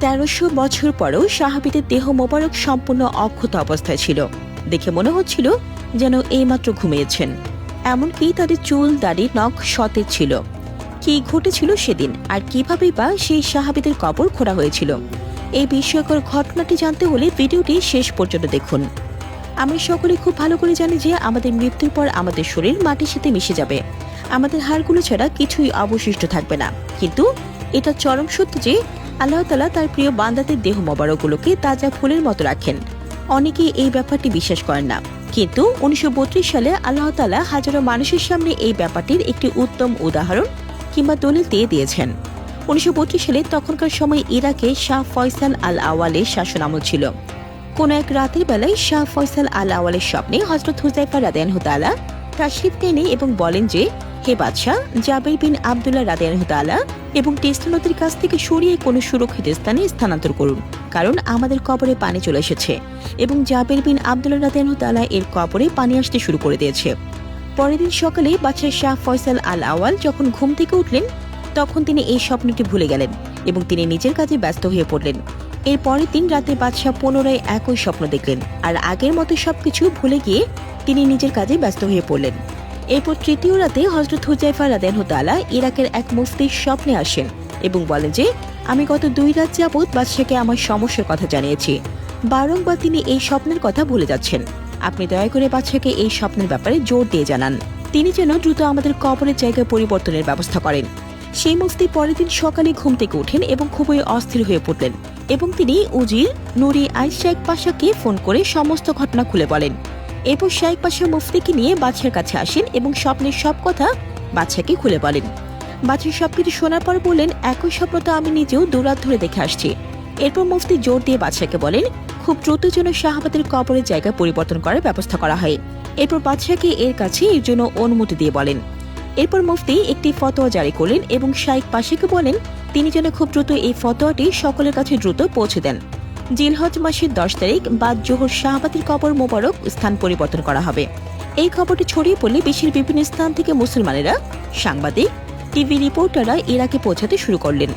তেরোশো বছর পরেও সাহাবিদের দেহ মোবারক সম্পূর্ণ অক্ষত অবস্থায় ছিল। দেখে মনে হচ্ছিল যেন এইমাত্র ঘুমিয়েছেন। এমনকি তাদের চুল, দাড়ি, নখ সতেজ ছিল। কি ঘটেছিল সেদিন? আর কিভাবেই বা সেই সাহাবিদের কবর খোঁড়া হয়েছিল? এই বিস্ময়কর ঘটনাটি জানতে হলে ভিডিওটি শেষ পর্যন্ত দেখুন। আমরা সকলে খুব ভালো করে জানি যে আমাদের মৃত্যুর পর আমাদের শরীর মাটির সাথে মিশে যাবে। আমাদের হাড়গুলো ছাড়া কিছুই অবশিষ্ট থাকবে না। কিন্তু এটা চরম সত্য যে আল্লাহ তালা তার প্রিয় বান্দাদের দেহ মোবারকগুলোকে তাজা ফুলের মতো রাখেন। অনেকেই এই ব্যাপারটি বিশ্বাস করেন না। কিন্তু উনিশশো বত্রিশ সালে আল্লাহ তালা হাজারো মানুষের সামনে এই ব্যাপারটির একটি উত্তম উদাহরণ কিংবা দলিল দিয়ে দিয়েছেন। উনিশশো বত্রিশ সালে তখনকার সময় ইরাকে শাহ ফয়সাল আল আওয়ালের শাসন আমল ছিল। কোন এক রাতের বেলায় শাহ ফয়সাল আল আওয়ালের স্বপ্নে হজরত হুজাইফা রাদেন হুতালা তাশরিফ টেনে এবং বলেন যে হে বাদশাহ, জাবের বিন আবদুল্লাহ রাদেন হুতালা এবং টেস্টা নদীর কাছ থেকে সরিয়ে কোনো সুরক্ষিত স্থানে স্থানান্তর করুন, কারণ আমাদের কবরে পানি চলে এসেছে এবং জাবের বিন আবদুল্লাহ রাদেন হুতালা এর কবরে পানি আসতে শুরু করে দিয়েছে। পরের দিন সকালে বাদশাহ শাহ ফয়সাল আল আওয়াল যখন ঘুম থেকে উঠলেন, তখন তিনি এই স্বপ্নটি ভুলে গেলেন এবং তিনি নিজের কাজে ব্যস্ত হয়ে পড়লেন। এর পরের দিন রাতে বাদশাহ পুনরায় একই স্বপ্ন দেখলেন আর আগের মতো সবকিছু ভুলে গিয়ে তিনি নিজের কাজে ব্যস্ত হয়ে পড়লেন। এরপর তৃতীয় রাতে হজরত হুজাইফা রাদেন হুতালা ইরাকের এক মুফতির স্বপ্নে আসেন এবং বলেন যে, আমি গত দুই রাত যাবৎ বাদশাকে আমার সমস্যার কথা জানিয়েছি। বারংবার তিনি এই স্বপ্নের কথা ভুলে যাচ্ছেন। আপনি দয়া করে বাদশাকে এই স্বপ্নের ব্যাপারে জোর দিয়ে জানান। তিনি যেন দ্রুত আমাদের কবরের জায়গা পরিবর্তনের ব্যবস্থা করেন। সেই মুফতি পরের দিন সকালে ঘুম থেকে ওঠেন এবং খুবই অস্থির হয়ে পড়লেন এবং তিনি উজির নুরি আই শেখ পাশাকে ফোন করে সমস্ত ঘটনা খুলে বলেন। এরপর শেখ পাশা মুফতিকে নিয়ে বাদশার কাছে আসেন এবং স্বপ্নের সব কথা বাদশাকে খুলে বলেন। বাদশাহ সবকিছু শোনার পর বললেন, একই স্বপ্ন তো আমি নিজেও দুরাত ধরে দেখে আসছি। এরপর মুফতি জোর দিয়ে বাদশাকে বলেন, খুব দ্রুত যেন শাহাবাদের কবরের জায়গা পরিবর্তন করার ব্যবস্থা করা হয়। এরপর বাদশাকে এর কাছে এর জন্য অনুমতি দিয়ে বলেন। এরপর মুফতি একটি ফতোয়া জারি করলেন এবং শাইক পাশিকে বলেন, তিনি যেন খুব দ্রুত এই ফতোয়াটি সকলের কাছে দ্রুত পৌঁছে দেন। জিলহজ মাসের দশ তারিখ বাদ জোহর শাহবাদের কবর মোবারক স্থান পরিবর্তন করা হবে। এই খবরটি ছড়িয়ে পড়লে বিশ্বের বিভিন্ন স্থান থেকে মুসলমানেরা, সাংবাদিক, টিভি রিপোর্টাররা ইরাকে পৌঁছাতে শুরু করলেন।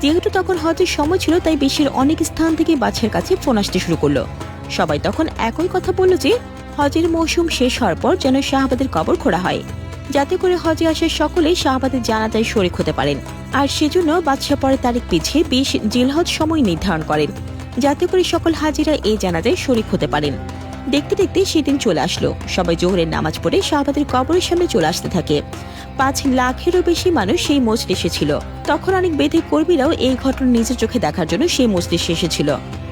যেহেতু তখন হজের সময় ছিল, তাই বিশ্বের অনেক স্থান থেকে বাদশার কাছে ফোন আসতে শুরু করল। সবাই তখন একই কথা বলল যে, হজের মৌসুম শেষ হওয়ার পর যেন শাহবাদের কবর খোঁড়া হয়। যাতে করে হজে আসার সকলে শাহবাদের জানাজায় শরিক হতে পারেন। আর সেজন্য বাদশাহ পরে তারিখ পিছিয়ে বিশ জিলহজ সময় নির্ধারণ করেন। যাতে করে সকল হাজিরা এই জানাজায় শরিক হতে পারেন। দেখতে দেখতে সেদিন চলে আসলো। সবাই জোহরের নামাজ পড়ে শাহবাদের কবরের সামনে চলে আসতে থাকে। পাঁচ লাখেরও বেশি মানুষ সেই মজলিসে ছিল। তখন অনেক বেদে কর্মীরাও এই ঘটনা নিজের চোখে দেখার জন্য সেই মজলিসে এসেছিল।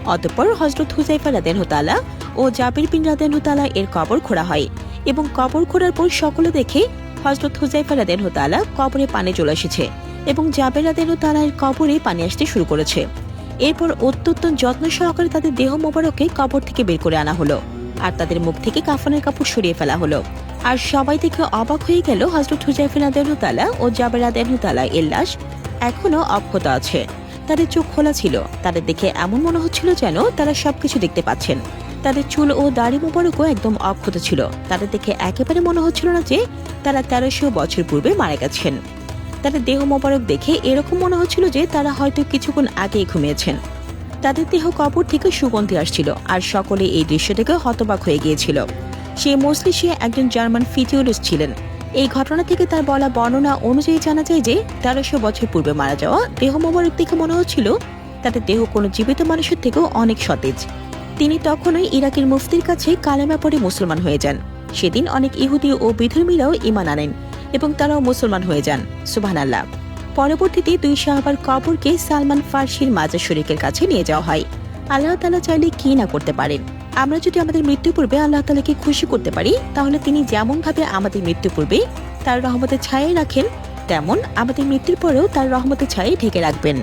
অতঃপর হজরত হুজাইফা রাদেন হোতালা ও জাবির বিন রাদেন হোতালা এর কবর খোঁড়া হয় এবং কবর খোঁড়ার পর সকলে দেখে হজরত হুজাইফা রাদেন হোতালা কবরে পানি চলে এসেছে এবং জাবের রাদেন এর কবরে পানি আসতে শুরু করেছে। এরপর অত্যন্ত যত্ন সহকারে তাদের দেহ মোবারকে কবর থেকে বের করে আনা হলো। আর তাদের মুখ থেকে কাফনের কাপড় সরিয়ে ফেলা হলো। আর সবাই দেখে অবাক হয়ে গেল হজরত হুজাইফা রাদেন ও জাবের রাদেন হোতালা এর লাশ এখনও অক্ষত আছে। তাদের চোখ খোলা ছিল। তাদের দেখে এমন মনে হচ্ছিল যেন তারা সবকিছু দেখতে পাচ্ছেন। তাদের চুল ও দাড়ি মোবারকও একদম অক্ষত ছিল। তাদের দেখে একেবারে মনে হচ্ছিল না যে তারা তেরোশো বছর পূর্বে মারা গেছেন। তাদের দেহ মোবারক দেখে এরকম মনে হচ্ছিল যে তারা হয়তো কিছুক্ষণ আগেই ঘুমিয়েছেন। তাদের দেহ কবর থেকে সুগন্ধি আসছিল আর সকলে এই দৃশ্য দেখে হতবাক হয়ে গিয়েছিল। সেই মজলিসে একজন জার্মান ফিজিওলজিস্ট ছিলেন। এই ঘটনা থেকে তার বলা বর্ণনা অনুযায়ী জানা যায় যে তেরোশো বছর পূর্বে মারা যাওয়া দেহ মোবারক দেখে মনে হচ্ছিল তাদের দেহ কোনো জীবিত মানুষের থেকেও অনেক সতেজ। তিনি তখনই ইরাকের মুফতির কাছে কালেমা পড়ে মুসলমান হয়ে যান। সেদিন অনেক ইহুদি ও বিধর্মীরাও ইমান আনেন। এবং তারাও মুসলমান হয়ে যান। সুবহান আল্লাহ পরবর্তীতে দুই সাহাবার কবরকে সালমান ফার্সির মাজার শরীফের কাছে নিয়ে যাওয়া হয়। আল্লাহ তালা চাইলে কি না করতে পারেন? আমরা যদি আমাদের মৃত্যু পূর্বে আল্লাহ তালাকে খুশি করতে পারি, তাহলে তিনি যেমন ভাবে আমাদের মৃত্যু পূর্বে তার রহমতের ছায়ায় রাখেন, তেমন আমাদের মৃত্যুর পরেও তার রহমতের ছায়ায় ঢেকে রাখবেন।